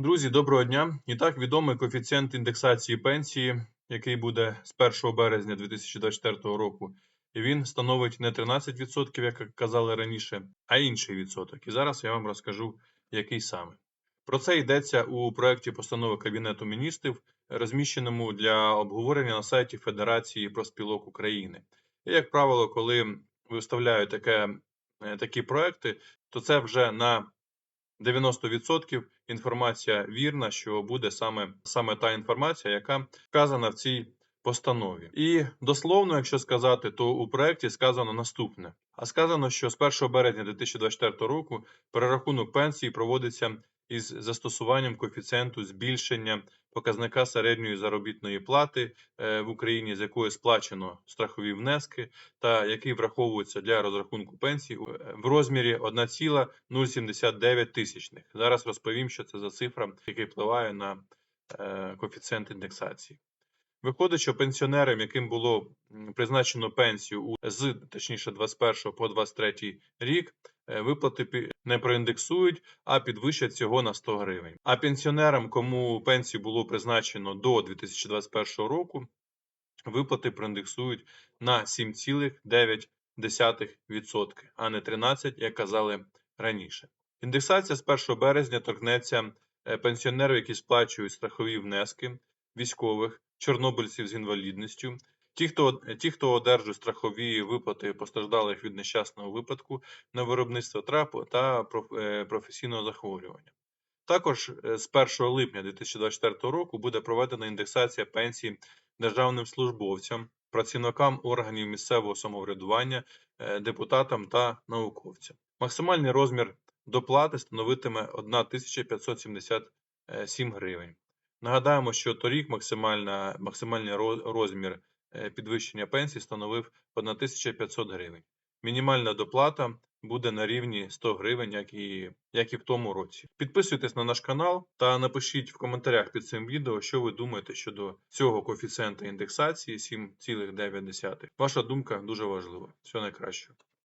Друзі, доброго дня! І так відомий коефіцієнт індексації пенсії, який буде з 1 березня 2024 року. І він становить не 13%, як казали раніше, а інший відсоток. І зараз я вам розкажу, який саме. Про це йдеться у проєкті постанови Кабінету міністрів, розміщеному для обговорення на сайті Федерації профспілок України. І, як правило, коли виставляють таке, е, такі проекти, то це вже на 90% інформація вірна, що буде саме, саме та інформація, яка вказана в цій постанові. І дословно, якщо сказати, то у проєкті сказано наступне: а сказано, що з 1 березня 2024 року перерахунок пенсії проводиться із застосуванням коефіцієнту збільшення показника середньої заробітної плати е, в Україні, з якої сплачено страхові внески, та який враховується для розрахунку пенсії е, в розмірі 1,079 тисячних. Зараз розповім, що це за цифра, яка впливає на е, коефіцієнт індексації. Виходить, що пенсіонерам, яким було призначено пенсію з точніше 21 по 23 рік, виплати пі- не проіндексують, а підвищать всього на 100 гривень. А пенсіонерам, кому пенсію було призначено до 2021 року, виплати проіндексують на 7,9%, а не 13%, як казали раніше. Індексація з 1 березня торкнеться е, пенсіонерів, які сплачують страхові внески, військових, чорнобильців з інвалідністю, ті, хто, ті, хто одержує страхові виплати постраждалих від нещасного випадку на виробництво трапу та е, професійного захворювання. Також е, з 1 липня 2024 року буде проведена індексація пенсій державним службовцям, працівникам органів місцевого самоврядування, е, депутатам та науковцям. Максимальний розмір доплати становитиме 1577 гривень. Нагадаємо, що торік максимальний розмір е, підвищення пенсії становив 1500 гривень. Мінімальна доплата буде на рівні 100 гривень, як і, як і в тому році. Підписуйтесь на наш канал та напишіть в коментарях під цим відео, що ви думаєте щодо цього коефіцієнта індексації 7,9. Ваша думка дуже важлива. Всього найкращого.